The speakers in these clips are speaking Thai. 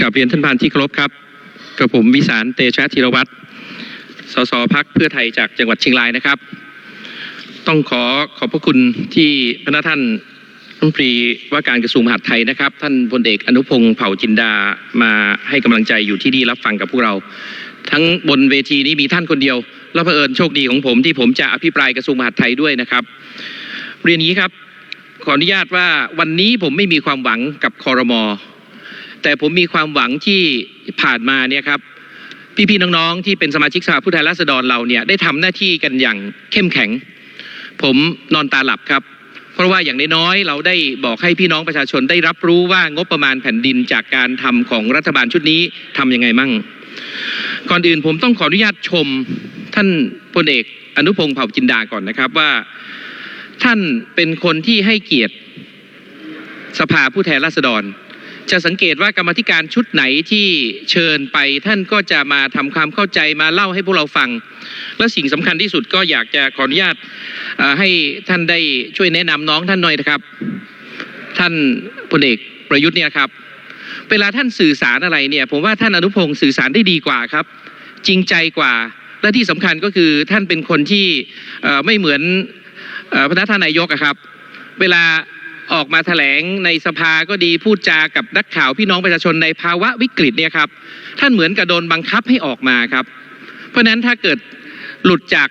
กราบเรียนท่านประธานที่เคารพครับกระผมวิสารเตชะธีรวัตรสสพักเพื่อไทยจากจังหวัดเชียงรายนะครับ ต้องขอขอบพระคุณที่พระท่านรัฐมนตรีว่าการกระทรวงมหาดไทยนะครับ ท่านพลเอกอนุพงศ์เผ่าจินดามาให้กำลังใจอยู่ที่นี่รับฟังกับพวกเรา ทั้งบนเวทีนี้มีท่านคนเดียว แล้วเผอิญโชคดีของผมที่ผมจะอภิปรายกระทรวงมหาดไทยด้วยนะครับ เรียนอย่างนี้ครับ ขออนุญาตว่าวันนี้ผมไม่มีความหวังกับคอรมอ แต่ผมมีความหวังที่ผ่านมาเนี่ยครับพี่ๆน้องๆที่เป็นสมาชิกสภาผู้แทนราษฎรเราเนี่ยได้ทำหน้าที่กันอย่างเข้มแข็ง ผมนอนตาหลับครับ เพราะว่าอย่างน้อยๆเราได้บอกให้พี่น้องประชาชนได้รับรู้ว่างบประมาณแผ่นดินจากการทำของรัฐบาลชุดนี้ทำยังไงมั่ง ก่อนอื่นผมต้องขออนุญาตชมท่านพลเอกอนุพงศ์เผ่าจินดาก่อนนะครับว่า ท่านเป็นคนที่ให้เกียรติสภาผู้แทนราษฎร จะสังเกตว่ากรรมธิการชุดไหนที่เชิญไปท่านก็จะมาทำความเข้าใจมาเล่าให้พวกเราฟัง และสิ่งสำคัญที่สุดก็อยากจะขออนุญาตให้ท่านได้ช่วยแนะนำน้องท่านหน่อยนะครับ ท่านพลเอกประยุทธ์เนี่ยครับเวลาท่านสื่อสารอะไรเนี่ย ผมว่าท่านอนุพงศ์สื่อสารได้ดีกว่าครับ จริงใจกว่า และที่สำคัญก็คือท่านเป็นคนที่ไม่เหมือนพระท่านนายกครับ เวลา ออกมาแถลงในสภาก็ดีพูดจากับนักข่าวพี่น้องประชาชนในภาวะวิกฤตเนี่ยครับ ท่านเหมือนกับโดนบังคับให้ออกมาครับ เพราะฉะนั้นถ้าเกิดหลุดจาก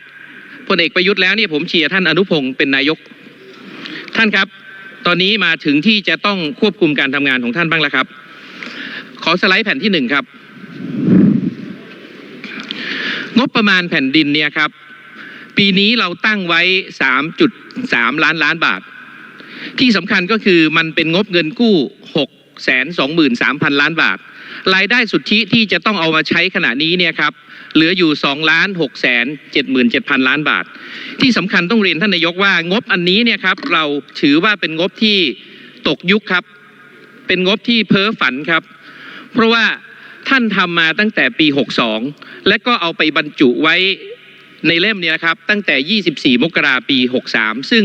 พลเอกประยุทธ์แล้วเนี่ยผมเชียร์ท่านอนุพงศ์เป็นนายก ท่านครับ ตอนนี้มาถึงที่จะต้องควบคุมการทำงานของท่านบ้างแล้วครับ ขอสไลด์แผ่นที่หนึ่งครับ งบประมาณแผ่นดินเนี่ยครับ ปีนี้เราตั้งไว้ 3.3 ล้านล้านบาท ที่สำคัญก็คือมันเป็นงบเงินกู้6 2 3 0 0 0 ล้านบาท รายได้สุทธิที่จะต้องเอามาใช้ขณะนี้เนี่ยครับเหลืออยู่2ล้าน6 7 7 0 0 0 ล้านบาท ที่สำคัญต้องเรียนท่านนายกว่างบอันนี้เนี่ยครับเราถือว่าเป็นงบที่ตกยุคครับ เป็นงบที่เพ้อฝันครับ เพราะว่าท่านทำมาตั้งแต่ปี 62 และก็เอาไปบรรจุไว้ ในเล่มนี้นะครับตั้งแต่ 24 มกราปี 63 ซึ่ง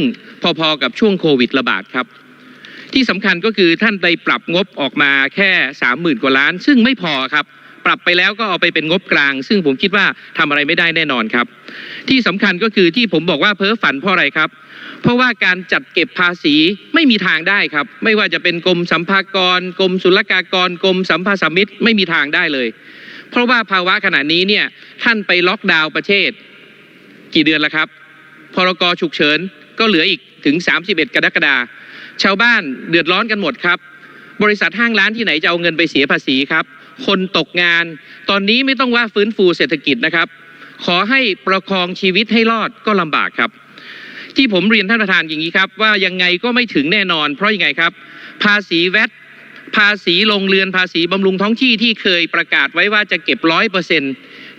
พอๆกับช่วงโควิดระบาดครับ ที่สำคัญก็คือท่านไปปรับงบออกมาแค่ 30,000 กว่าล้าน ซึ่งไม่พอครับ ปรับไปแล้วก็เอาไปเป็นงบกลาง ซึ่งผมคิดว่าทำอะไรไม่ได้แน่นอนครับ ที่สำคัญก็คือที่ผมบอกว่าเพ้อฝันเพราะอะไรครับ เพราะว่าการจัดเก็บภาษีไม่มีทางได้ครับ ไม่ว่าจะเป็นกรมสัมภากรกรมศุลกากรกรมสัมภาสมิตรไม่มีทางได้เลย เพราะว่าภาวะขณะนี้เนี่ยท่านไปล็อกดาวน์ประเทศ กี่เดือนแล้วครับ พรกฉุกเฉินก็เหลืออีกถึง 31 กรกฎาคมชาวบ้านเดือดร้อนกันหมดครับ บริษัทห้างร้านที่ไหนจะเอาเงินไปเสียภาษีครับ คนตกงาน ตอนนี้ไม่ต้องว่าฟื้นฟูเศรษฐกิจนะครับ ขอให้ประคองชีวิตให้รอดก็ลำบากครับ ที่ผมเรียนท่านประธานอย่างนี้ครับ ว่ายังไงก็ไม่ถึงแน่นอน เพราะยังไงครับ ภาษีแวดภาษีลงเรือนภาษีบำรุงท้องที่ที่เคยประกาศไว้ว่าจะเก็บร้อยเปอร์เซ็นต์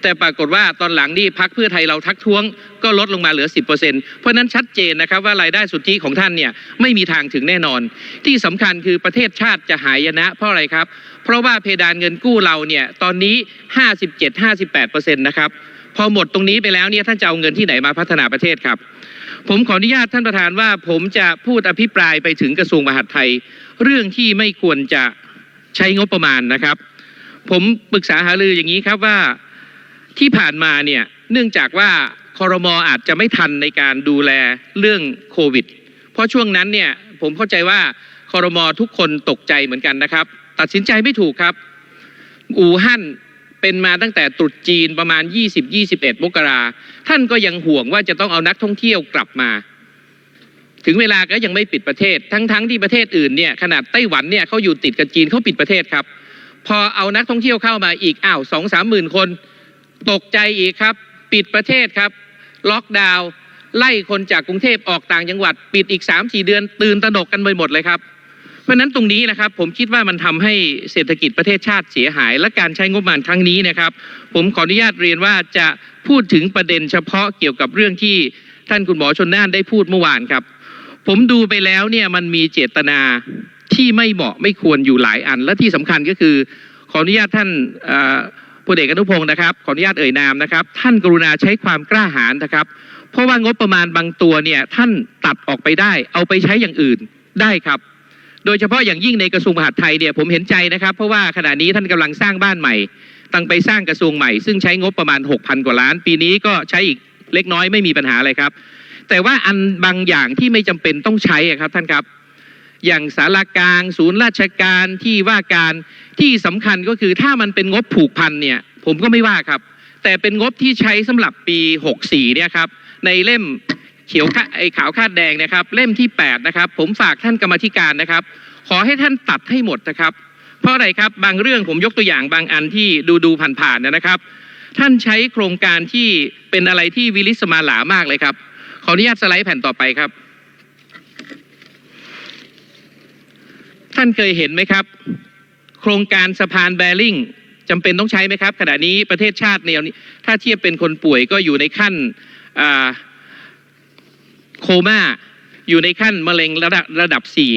แต่ปรากฏว่าตอนหลังนี่พักเพื่อไทยเราทักท้วงก็ลดลงมาเหลือ 10%เพราะฉะนั้นชัดเจนนะครับว่ารายได้สุทธิของท่านเนี่ยไม่มีทางถึงแน่นอน ที่สำคัญคือประเทศชาติจะหายนะ เพราะอะไรครับ เพราะว่าเพดานเงินกู้เราเนี่ยตอนนี้ 57-58%นะครับพอหมดตรงนี้ไปแล้วเนี่ยท่านจะเอาเงินที่ไหนมาพัฒนาประเทศครับ ผมขออนุญาตท่านประธานว่าผมจะพูดอภิปรายไปถึงกระทรวงมหาดไทย เรื่องที่ไม่ควรจะใช้งบประมาณนะครับ ผมปรึกษาหารืออย่างนี้ครับว่า ที่ผ่านมาเนี่ยเนื่องจากว่าคอรมออาจจะไม่ทันในการดูแลเรื่องโควิด เพราะช่วงนั้นเนี่ยผมเข้าใจว่าคอรมอทุกคนตกใจเหมือนกันนะครับ ตัดสินใจไม่ถูกครับ อู่ฮั่นเป็นมาตั้งแต่ตรุษจีนประมาณ 20-21 มกราท่านก็ยังห่วงว่าจะต้องเอานักท่องเที่ยวกลับมา ถึงเวลาก็ยังไม่ปิดประเทศ ทั้งๆทที่ประเทศอื่นเนี่ยขนาดไต้หวันเนี่ยเขาอยู่ติดกับจีนเขาปิดประเทศครับ พอเอานักท่องเที่ยวเข้ามาอีกอ้าวสองสามหมื่นคน ตกใจอีกครับ ปิดประเทศครับ ล็อกดาวน์ไล่คนจากกรุงเทพออกต่างจังหวัด ปิดอีก 3-4 เดือน ตื่นตระหนกกันไปหมดเลยครับ เพราะนั้นตรงนี้นะครับ ผมคิดว่ามันทำให้เศรษฐกิจประเทศชาติเสียหาย และการใช้งบประมาณครั้งนี้นะครับ ผมขออนุญาตเรียนว่าจะพูดถึงประเด็นเฉพาะเกี่ยวกับเรื่องที่ท่านคุณหมอชนน่านได้พูดเมื่อวานครับ ผมดูไปแล้วเนี่ยมันมีเจตนาที่ไม่เหมาะไม่ควรอยู่หลายอัน และที่สำคัญก็คือขออนุญาตท่านอ พลเอกอนุพงศ์นะครับขออนุญาตเอ่ยนามนะครับ ท่านกรุณาใช้ความกล้าหาญนะครับ เพราะว่างบประมาณบางตัวเนี่ยท่านตัดออกไปได้ เอาไปใช้อย่างอื่นได้ครับ โดยเฉพาะอย่างยิ่งในกระทรวงมหาดไทยเนี่ยผมเห็นใจนะครับ เพราะว่าขณะนี้ท่านกำลังสร้างบ้านใหม่ตั้งไปสร้างกระทรวงใหม่ซึ่งใช้งบประมาณ 6,000 กว่าล้าน ปีนี้ก็ใช้อีกเล็กน้อยไม่มีปัญหาอะไรครับ แต่ว่าอันบางอย่างที่ไม่จำเป็นต้องใช้ครับท่านครับ อย่างสารากลาง ศูนย์ราชการที่ว่าการที่สำคัญก็คือถ้ามันเป็นงบผูกพันเนี่ย ผมก็ไม่ว่าครับ แต่เป็นงบที่ใช้สำหรับปี 64เนี่ยครับในเล่มเขียวไอ้ขาวคาดแดงนะครับ เล่มที่8นะครับผมฝากท่านกรรมธิการนะครับ ขอให้ท่านตัดให้หมดนะครับ เพราะอะไรครับบางเรื่องผมยกตัวอย่างบางอันที่ดูดูผ่านๆนะครับ ท่านใช้โครงการที่เป็นอะไรที่วิลิสมาหลามากเลยครับขออนุญาตสไลด์แผ่นต่อไปครับานเคยเห็นไหมครับ โครงการสะพานแบริ่งจำเป็นต้องใช้ไหมครับ ขณะนี้ประเทศชาติแนวนี้ถ้าเทียบเป็นคนป่วยก็อยู่ในขั้นโคม่าอยู่ในขั้นมะเร็งระดับระดับสี่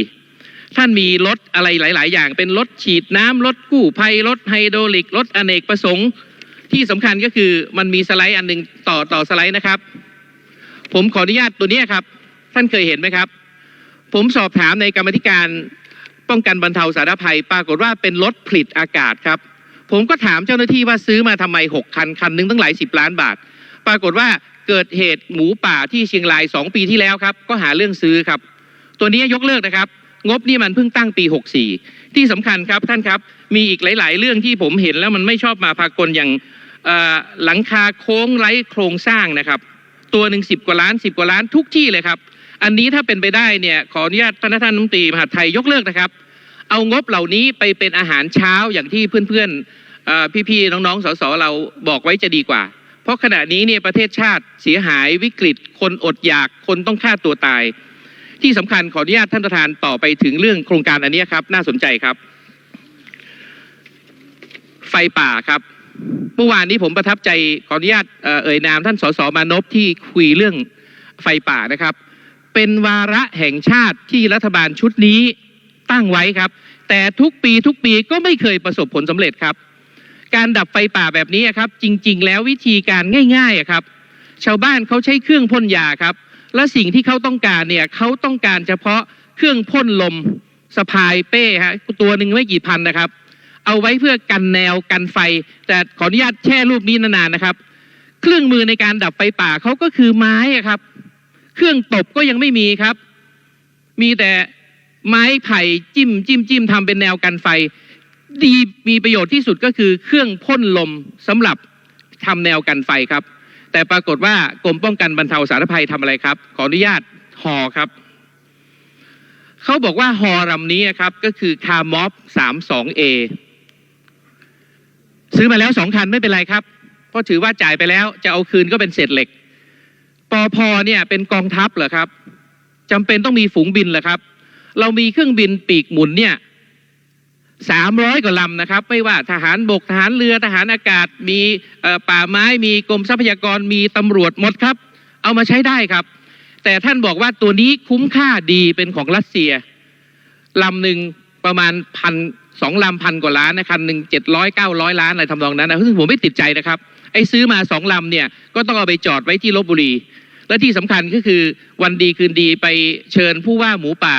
ท่านมีรถอะไรหลาย ๆ อย่าง เป็นรถฉีดน้ำรถกู้ภัยรถไฮโดรลิกรถอเนกประสงค์ที่สำคัญก็คือมันมีสไลด์อันหนึ่งต่อต่อสไลด์นะครับ ผมขออนุญาตตัวนี้ครับ ท่านเคยเห็นไหมครับ ผมสอบถามในกรรมธิการ ป้องกันบรรเทาสาธารณภัย ปรากฏว่าเป็นรถผลิตอากาศครับ ผมก็ถามเจ้าหน้าที่ว่าซื้อมาทำไมหกคัน คันหนึงตั้งหลายสิบล้านบาท ปรากฏว่าเกิดเหตุหมูป่าที่เชียงรายสองปีที่แล้วครับ ก็หาเรื่องซื้อครับ ตัวนี้ยกเลิกนะครับ งบนี่มันเพิ่งตั้งปี 64 ที่สำคัญครับท่านครับ มีอีกหลาย ๆ เรื่องที่ผมเห็นแล้วมันไม่ชอบมาพากลอย่างหลังคาโค้งไร้โครงสร้างนะครับ ตัวหนึ่งสิบกว่าล้านสิบกว่าล้านทุกที่เลยครับ อันนี้ถ้าเป็นไปได้เนี่ยขออนุญาตท่านท่านรัฐมนตรีมหาดไทยยกเลิกนะครับ เอางบเหล่านี้ไปเป็นอาหารเช้าอย่างที่เพื่อนๆเอ่อพี่ๆน้องๆสสเราบอกไว้จะดีกว่า เพราะขณะนี้เนี่ยประเทศชาติเสียหายวิกฤต คนอดอยากคนต้องฆ่าตัวตาย ที่สำคัญขออนุญาตท่านประธานต่อไปถึงเรื่องโครงการอันนี้ครับ น่าสนใจครับ ไฟป่าครับเมื่อวานนี้ผมประทับใจขออนุญาตเอ่อเอ่ยนามท่านสสมานพที่คุยเรื่องไฟป่านะครับ เป็นวาระแห่งชาติที่รัฐบาลชุดนี้ตั้งไว้ครับ แต่ทุกปีทุกปีก็ไม่เคยประสบผลสำเร็จครับ การดับไฟป่าแบบนี้ครับ จริง ๆ แล้ววิธีการง่ายๆครับ ชาวบ้านเขาใช้เครื่องพ่นยาครับ และสิ่งที่เขาต้องการเนี่ยเขาต้องการเฉพาะเครื่องพ่นลมสะพายเป้ฮะตัวหนึ่งไม่กี่พันนะครับ เอาไว้เพื่อกันแนวกันไฟ แต่ขออนุญาตแช่รูปนี้นานๆนะครับ เครื่องมือในการดับไฟป่าเขาก็คือไม้ครับ เครื่องตบก็ยังไม่มีครับ มีแต่ไม้ไผ่จิ้มจิ้มจิ้มทำเป็นแนวกันไฟ ดีมีประโยชน์ที่สุดก็คือเครื่องพ่นลมสำหรับทำแนวกันไฟครับ แต่ปรากฏว่ากรมป้องกันบรรเทาสาธารณภัยทำอะไรครับ ขออนุญาตฮอครับเขาบอกว่าฮอลำนี้ครับก็คือคาร์มอฟ32 A ซื้อมาแล้วสองคันไม่เป็นไรครับ เพราะถือว่าจ่ายไปแล้วจะเอาคืนก็เป็นเศษเหล็ก ปอพอเนี่ยเป็นกองทัพเหรอครับจำเป็นต้องมีฝูงบินเหรอครับ เรามีเครื่องบินปีกหมุนเนี่ยสามร้อยกว่าลำนะครับ ไม่ว่าทหารบกทหารเรือทหารอากาศ มีป่าไม้มีกรมทรัพยากรมีตำรวจหมดครับ เอามาใช้ได้ครับ แต่ท่านบอกว่าตัวนี้คุ้มค่าดีเป็นของรัสเซียลำหนึ่งประมาณพันสองลำพันกว่าล้านนะคันหนึ่งเจ็ดร้อยเก้าร้อยล้านอะไรทำนองนั้นนะซึ่งผมไม่ติดใจนะครับ อ้ซื้อมาสองลำเนี่ยก็ต้องเอาไปจอดไว้ที่ลบบุรี และที่สำคัญก็คือวันดีคืนดีไปเชิญผู้ว่าหมูป่า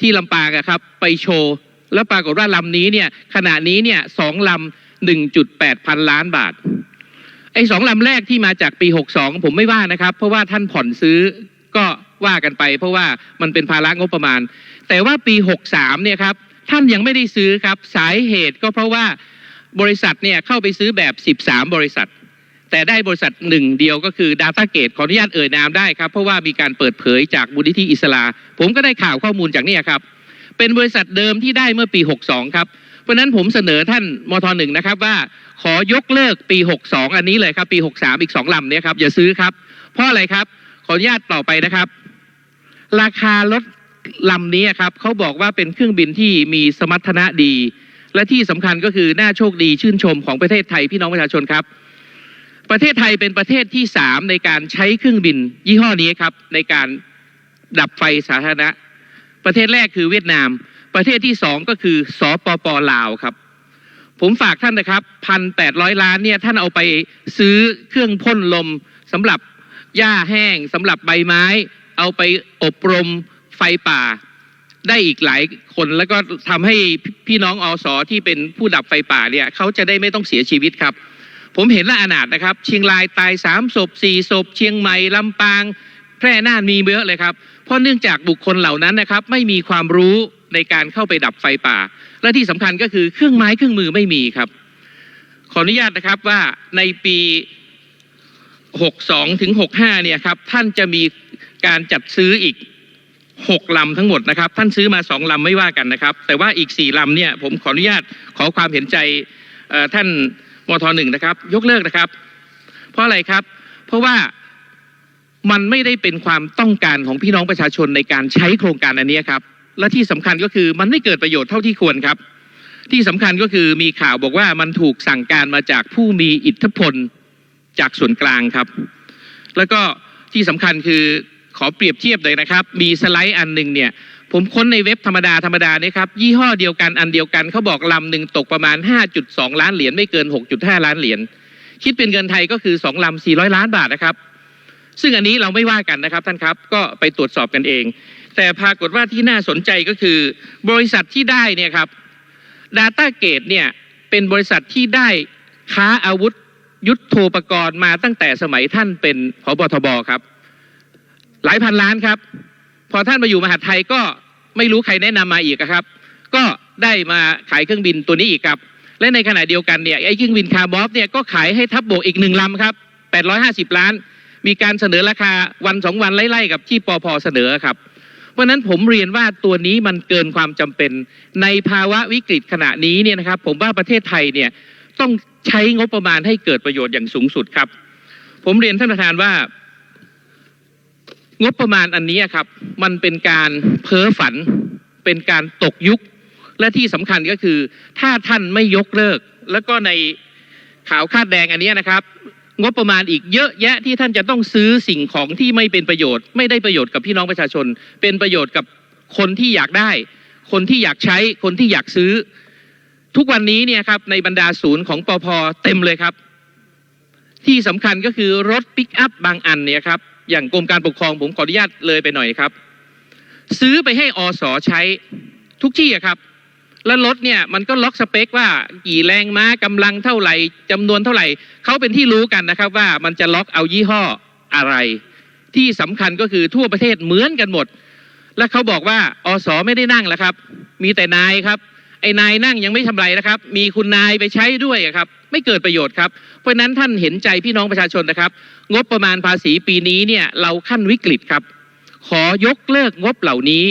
ที่ลำปางอะครับไปโชว์ แล้วปรากฏว่าลำนี้เนี่ยขณะนี้เนี่ยสองลำหนึ่งจุดแปดพันล้านบาทไอ้สองลำแรกที่มาจากปี 62 ผมไม่ว่านะครับ เพราะว่าท่านผ่อนซื้อก็ว่ากันไป เพราะว่ามันเป็นภาระงบประมาณ แต่ว่าปี 63 เนี่ยครับท่านยังไม่ได้ซื้อครับสาเหตุก็เพราะว่า บริษัทเนี่ยเข้าไปซื้อแบบ 13 บริษัท แต่ได้บริษัทหนึ่งเดียวก็คือ Data Gate ขออนุญาตเอ่ยนามได้ครับ เพราะว่ามีการเปิดเผยจากมูลนิธิอิสลา ผมก็ได้ข่าวข้อมูลจากนี่ครับ เป็นบริษัทเดิมที่ได้เมื่อปี 62 ครับ เพราะฉะนั้นผมเสนอท่านมทหนึ่งนะครับว่าขอยกเลิกปี 62 อันนี้เลยครับปี 63 อีก 2ลำเนี่ยครับอย่าซื้อครับ เพราะอะไรครับขออนุญาตต่อไปนะครับ ราคารถลำนี้ครับเขาบอกว่าเป็นเครื่องบินที่มีสมรรถนะดี และที่สำคัญก็คือน่าโชคดีชื่นชมของประเทศไทยพี่น้องประชาชนครับ ประเทศไทยเป็นประเทศที่สามในการใช้เครื่องบินยี่ห้อนี้ครับในการดับไฟสาธารณะ ประเทศแรกคือเวียดนาม ประเทศที่สองก็คือสปปลาวครับ ผมฝากท่านนะครับพันแปดร้อยล้านเนี่ยท่านเอาไปซื้อเครื่องพ่นลมสำหรับหญ้าแห้งสำหรับใบไม้ เอาไปอบรมไฟป่า ได้อีกหลายคนแล้วก็ทำให้พี่น้องอสที่เป็นผู้ดับไฟป่าเนี่ยเขาจะได้ไม่ต้องเสียชีวิตครับ ผมเห็นละอนาถนะครับ เชียงรายตายสามศพสี่ศพ เชียงใหม่ลำปาง แพร่น่านมีเยอะเลยครับ เพราะเนื่องจากบุคคลเหล่านั้นนะครับ ไม่มีความรู้ในการเข้าไปดับไฟป่า และที่สำคัญก็คือเครื่องไม้เครื่องมือไม่มีครับ ขออนุญาตนะครับว่าในปี 62ถึง65เนี่ยครับท่านจะมีการจัดซื้ออีก 6ลำทั้งหมดนะครับ ท่านซื้อมา2ลำไม่ว่ากันนะครับ แต่ว่าอีก4ลำเนี่ยผมขออนุญาตขอความเห็นใจท่านมทหนึ่งนะครับ ยกเลิกนะครับ เพราะอะไรครับ เพราะว่ามันไม่ได้เป็นความต้องการของพี่น้องประชาชนในการใช้โครงการอันนี้ครับ และที่สำคัญก็คือมันไม่เกิดประโยชน์เท่าที่ควรครับ ที่สำคัญก็คือมีข่าวบอกว่ามันถูกสั่งการมาจากผู้มีอิทธิพลจากส่วนกลางครับ แล้วก็ที่สำคัญคือ ขอเปรียบเทียบเลยนะครับ มีสไลด์อันหนึ่งเนี่ย ผมค้นในเว็บธรรมดาธรรมดาเนี่ยครับ ยี่ห้อเดียวกันอันเดียวกันเขาบอกลำหนึ่งตกประมาณ 5.2 ล้านเหรียญไม่เกิน 6.5 ล้านเหรียญคิดเป็นเงินไทยก็คือ2ลำ400 ล้านบาทนะครับ ซึ่งอันนี้เราไม่ว่ากันนะครับท่านครับก็ไปตรวจสอบกันเอง แต่ปรากฏว่าที่น่าสนใจก็คือ บริษัทที่ได้เนี่ยครับ Data Gate เนี่ยเป็นบริษัทที่ได้ค้าอาวุธยุทโธปกรณ์มาตั้งแต่สมัยท่านเป็นพบทบครับ หลายพันล้านครับ พอท่านมาอยู่มหาดไทยก็ไม่รู้ใครแนะนำมาอีกครับ ก็ได้มาขายเครื่องบินตัวนี้อีกครับ และในขณะเดียวกันเนี่ยไอ้เครื่องบินคาร์บอฟเนี่ยก็ขายให้ทัพบบกอีกหนึ่งลำครับ850 ล้าน มีการเสนอราคาวันสองวันไล่ๆกับที่ปอพเสนอครับเพราะฉะนั้นผมเรียนว่าตัวนี้มันเกินความจำเป็นในภาวะวิกฤตขณะนี้เนี่ยนะครับ ผมว่าประเทศไทยเนี่ยต้องใช้งบประมาณให้เกิดประโยชน์อย่างสูงสุดครับ ผมเรียนท่านประธานว่า งบประมาณอันนี้ครับ มันเป็นการเพ้อฝัน เป็นการตกยุค และที่สำคัญก็คือ ถ้าท่านไม่ยกเลิก แล้วก็ในข่าวคาดแดงอันนี้นะครับ งบประมาณอีกเยอะแยะที่ท่านจะต้องซื้อสิ่งของที่ไม่เป็นประโยชน์ ไม่ได้ประโยชน์กับพี่น้องประชาชน เป็นประโยชน์กับคนที่อยากได้ คนที่อยากใช้ คนที่อยากซื้อ ทุกวันนี้เนี่ยครับในบรรดาศูนย์ของปอพเต็มเลยครับ ที่สำคัญก็คือรถปิกอัพบางอันเนี่ยครับ อย่างกรมการปกครองผมขออนุญาตเลยไปหน่อยครับ ซื้อไปให้อสใช้ทุกที่อะครับ แล้วรถเนี่ยมันก็ล็อกสเปคว่ากี่แรงม้ากำลังเท่าไหร่จำนวนเท่าไหร่เขาเป็นที่รู้กันนะครับ ว่ามันจะล็อกเอายี่ห้ออะไร ที่สำคัญก็คือทั่วประเทศเหมือนกันหมด และเขาบอกว่าอสไม่ได้นั่งแล้วครับ มีแต่นายครับ อ้นายนั่งยังไม่ทำไรนะครับ มีคุณนายไปใช้ด้วยอะครับ ไม่เกิดประโยชน์ครับ เพราะฉะนั้นท่านเห็นใจพี่น้องประชาชนนะครับ งบประมาณภาษีปีนี้เนี่ยเราขั้นวิกฤตครับ ขอยกเลิกงบเหล่านี้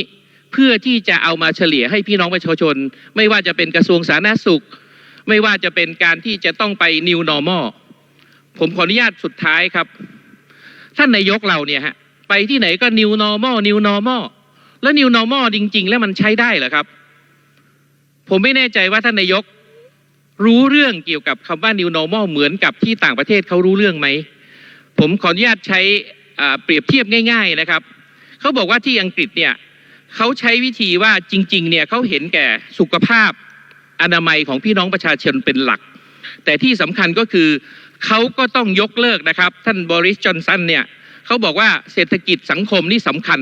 เพื่อที่จะเอามาเฉลี่ยให้พี่น้องประชาชน ไม่ว่าจะเป็นกระทรวงสาธารณสุข ไม่ว่าจะเป็นการที่จะต้องไป new normal ผมขออนุญาตสุดท้ายครับ ท่านนายกเราเนี่ยฮะไปที่ไหนก็ new normal new normal แล้ว new normal จริง ๆ แล้วมันใช้ได้เหรอครับ ผมไม่แน่ใจว่าท่านนายกรู้เรื่องเกี่ยวกับคำว่า new normal เหมือนกับที่ต่างประเทศเขารู้เรื่องไหม ผมขออนุญาตใช้เปรียบเทียบง่าย ๆนะครับ เขาบอกว่าที่อังกฤษเนี่ยเขาใช้วิธีว่าจริงๆเนี่ยเขาเห็นแก่สุขภาพอนามัยของพี่น้องประชาชนเป็นหลัก แต่ที่สำคัญก็คือเขาก็ต้องยกเลิกนะครับ ท่านบริสจอนสันเนี่ยเขาบอกว่าเศรษฐกิจสังคมนี่สำคัญ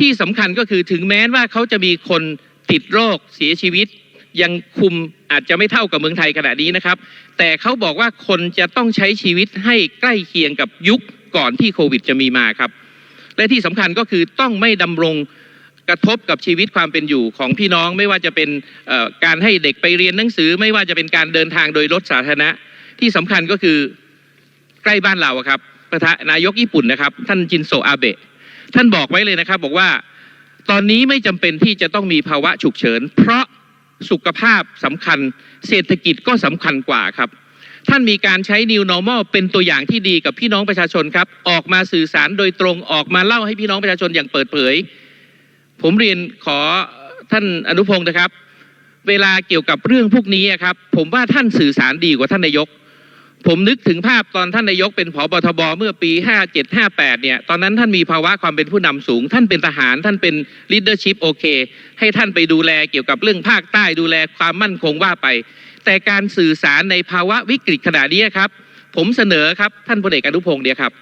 ที่สำคัญก็คือถึงแม้ว่าเขาจะมีคนติดโรคเสียชีวิต ยังคุมอาจจะไม่เท่ากับเมืองไทยขณะนี้นะครับ แต่เขาบอกว่าคนจะต้องใช้ชีวิตให้ใกล้เคียงกับยุคก่อนที่โควิดจะมีมาครับ และที่สำคัญก็คือต้องไม่ดำรงกระทบกับชีวิตความเป็นอยู่ของพี่น้องไม่ว่าจะเป็นการให้เด็กไปเรียนหนังสือ ไม่ว่าจะเป็นการเดินทางโดยรถสาธารณะ ที่สำคัญก็คือใกล้บ้านเราครับประธานนายกญี่ปุ่นนะครับ ท่านจินโซอาเบะท่านบอกไว้เลยนะครับ บอกว่าตอนนี้ไม่จำเป็นที่จะต้องมีภาวะฉุกเฉิน เพราะ สุขภาพสำคัญ เศรษฐกิจก็สำคัญกว่าครับ ท่านมีการใช้ New Normal เป็นตัวอย่างที่ดีกับพี่น้องประชาชนครับ ออกมาสื่อสารโดยตรงออกมาเล่าให้พี่น้องประชาชนอย่างเปิดเผย ผมเรียนขอท่านอนุพงศ์นะครับ เวลาเกี่ยวกับเรื่องพวกนี้ครับ ผมว่าท่านสื่อสารดีกว่าท่านนายก ผมนึกถึงภาพตอนท่านนายกเป็นผบทบเมื่อปี 57 58 เนี่ย ตอนนั้นท่านมีภาวะความเป็นผู้นำสูง ท่านเป็นทหาร ท่านเป็น leadership โอเค ให้ท่านไปดูแลเกี่ยวกับเรื่องภาคใต้ดูแลความมั่นคงว่าไป แต่การสื่อสารในภาวะวิกฤตขนาดนี้ครับ ผมเสนอครับท่านพลเอกอนุพงศ์เนี่ยครับ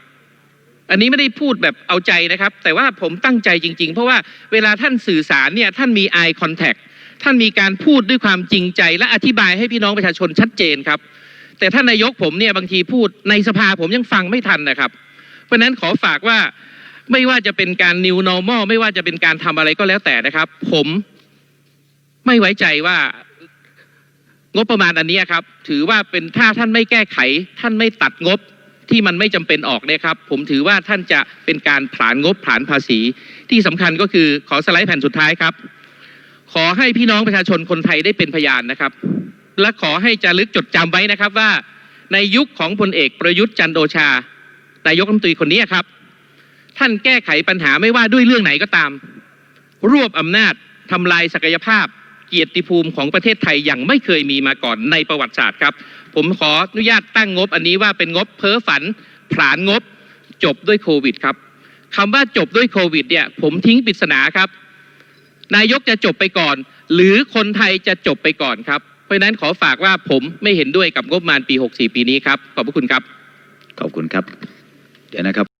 อันนี้ไม่ได้พูดแบบเอาใจนะครับ แต่ว่าผมตั้งใจจริง ๆ เพราะว่าเวลาท่านสื่อสารเนี่ยท่านมี eye contact ท่านมีการพูดด้วยความจริงใจ และอธิบายให้พี่น้องประชาชนชัดเจนครับ แต่ท่านนายกผมเนี่ยบางทีพูดในสภาผมยังฟังไม่ทันนะครับ เพราะฉะนั้นขอฝากว่าไม่ว่าจะเป็นการ new normal ไม่ว่าจะเป็นการทำอะไรก็แล้วแต่นะครับ ผมไม่ไว้ใจว่างบประมาณอันนี้ครับ ถือว่าเป็นถ้าท่านไม่แก้ไข ท่านไม่ตัดงบที่มันไม่จำเป็นออกเนี่ยครับ ผมถือว่าท่านจะเป็นการผลานงบผลานภาษี ที่สำคัญก็คือขอสไลด์แผ่นสุดท้ายครับ ขอให้พี่น้องประชาชนคนไทยได้เป็นพยานนะครับ และขอให้จารึกจดจำไว้นะครับว่า ในยุคของพลเอกประยุทธ์จันทร์โอชา นายกรัฐมนตรีคนนี้ครับ ท่านแก้ไขปัญหาไม่ว่าด้วยเรื่องไหนก็ตาม รวบอำนาจทำลายศักยภาพเกียรติภูมิของประเทศไทยอย่างไม่เคยมีมาก่อนในประวัติศาสตร์ครับ ผมขออนุญาตตั้งงบอันนี้ว่าเป็นงบเพ้อฝันผลานงบจบด้วยโควิดครับคำว่าจบด้วยโควิดเนี่ยผมทิ้งปริศนาครับ นายกจะจบไปก่อน หรือคนไทยจะจบไปก่อนครับ เพราะฉะนั้นขอฝากว่าผมไม่เห็นด้วยกับงบประมาณปี 64 ปีนี้ครับ ขอบพระคุณครับ ขอบคุณครับ เดี๋ยวนะครับ